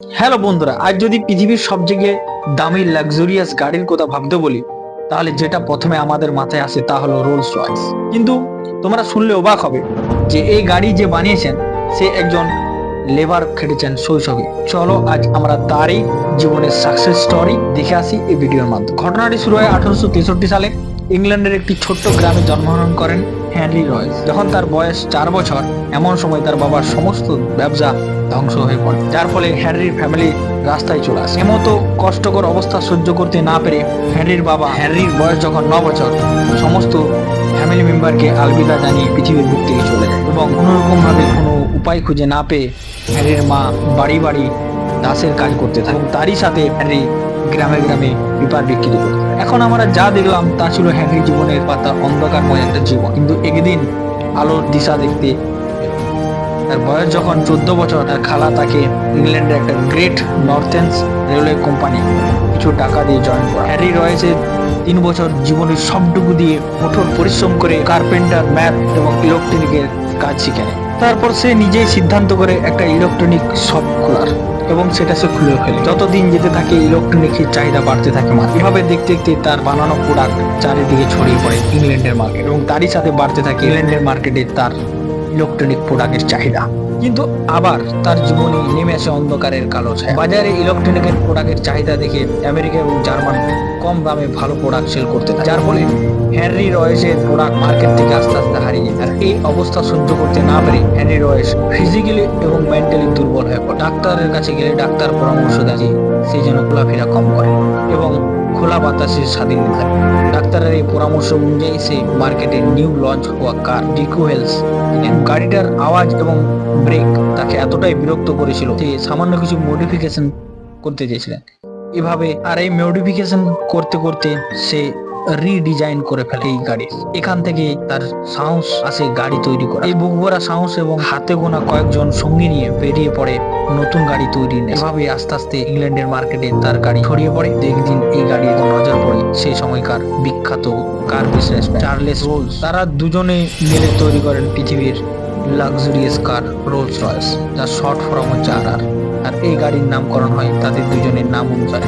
Hello বন্ধুরা, আজ যদি পৃথিবীর সবথেকে দামি লাক্সারিয়াস গাড়ির কথা ভাবতে বলি, তাহলে যেটা প্রথমে আমাদের মাথায় আসে তা হলো রোলস রয়েস কিন্তু তোমরা শুনলে অবাক হবে যে এই গাড়ি যে বানিয়েছেন, সে একজন লেবার খেটেছেন শৈশবে। চলো আজ আমরা তারই জীবনের সাকসেস স্টোরি দেখে আসি এই ভিডিওর মাধ্যমে। ঘটনাটি শুরু হয় আঠারোশো তেষট্টি সালে। ইংল্যান্ডের একটি ছোট্ট গ্রামে জন্মগ্রহণ করেন হেনরি রয়েস যখন তার বয়স চার বছর, এমন সময় তার বাবার সমস্ত ব্যবসা ধ্বংস হয়ে পড়ে, যার ফলে হেনরির ফ্যামিলি রাস্তায় চলে আসে এমতো কষ্টকর অবস্থা সহ্য করতে না পেরে হেনরির বাবা হেনরির বয়স যখন ন বছর, সমস্ত ফ্যামিলি মেম্বারকে আলবিদা জানিয়ে পৃথিবীর বুক থেকে চলে যায় এবং কোনোরকমভাবে কোনো উপায় খুঁজে না পেয়ে হেনরির মা বাড়ি বাড়ি দাসের কাজ করতে থাকে তারই সাথে হেনরি গ্রামে গ্রামে পেপার বিক্রি করতে। এখন আমরা যা দেখলাম তা ছিল হেনরি জীবনের পাতা, অন্ধকারময় একটা জীবন। কিন্তু একদিন আলোর দিশা দেখতে তার বয়স যখন চোদ্দ বছর, তার খালা তাকে ইংল্যান্ডের একটা গ্রেট নর্থেন্স রেলওয়ে কোম্পানি কিছু টাকা দিয়ে জয়েন করে। হ্যারি রয়েছে তিন বছর জীবনের সবটুকু দিয়ে কঠোর পরিশ্রম করে কার্পেন্টার, ম্যাথ এবং ইলেকট্রনিকের কাজ শিখে তারপর সে নিজেই সিদ্ধান্ত করে একটা ইলেকট্রনিক শপ খোলার। এবং সেটা সে খুলেও ফেলে। যতদিন যেতে থাকে ইলেকট্রনিক্সের চাহিদা বাড়তে থাকে মার্কেট এভাবে দেখতে দেখতে তার বানানো প্রোডাক্ট চারিদিকে ছড়িয়ে পড়ে ইংল্যান্ডের মার্কেট এবং তারই সাথে বাড়তে থাকে ইংল্যান্ডের মার্কেটে তার ইলেকট্রনিক প্রোডাক্টের চাহিদা। কিন্তু আবার তার জীবনে নেমে আসে অন্ধকারের কালো ছায়া। বাজারে ইলেকট্রনিকের প্রোডাক্টের চাহিদা দেখে আমেরিকা এবং জার্মান কম দামে ভালো প্রোডাক্ট সেল করতে যার ফলে হেনরি রয়েসের প্রোডাক্ট মার্কেট থেকে আস্তে আস্তে হারিয়ে আর এই অবস্থা সহ্য করতে না পেরে হেনরি রয়েস ফিজিক্যালি এবং মেন্টালি দুর্বল হয়ে পড়ে। ডাক্তারের কাছে গেলে ডাক্তার পরামর্শ দেয় যে সে যেন ঘোরাফেরা কম করে এবং খোলা বাতাসে স্বাধীন থাকে ডাক্তারের এই পরামর্শ অনুযায়ী সে মার্কেটে নিউ লঞ্চ হওয়া কার, ডিকো হেলস গাড়িটার আওয়াজ এবং ব্রেক তাকে এতটাই বিরক্ত করেছিল যে সামান্য কিছু মডিফিকেশন করতে চেয়েছিলেন। এভাবে আর এই মডিফিকেশন করতে করতে সে রিডিজাইন করে ফেলে এই গাড়ি। এখান থেকে তার সাহস আসে গাড়ি তৈরি করা এই বুক ভরা সাহস এবং হাতে গোনা কয়েকজন সঙ্গী নিয়ে বেরিয়ে পড়ে নতুন গাড়ি তৈরি। এভাবে আস্তে আস্তে ইংল্যান্ডের মার্কেটে তার গাড়ি ছড়িয়ে পড়ে। একদিন এই গাড়ির নজর পড়ে। সেই সময়কার বিখ্যাত কার বিজনেসম্যান চার্লেস রোলস তারা দুজনে মিলে তৈরি করেন পৃথিবীর লাক্সারিয়াস কার রোলস রয়েস যার শর্ট ফর্ম হচ্ছে আর আর এই গাড়ির নামকরণ হয়, তাদের দুজনের নাম অনুসারে।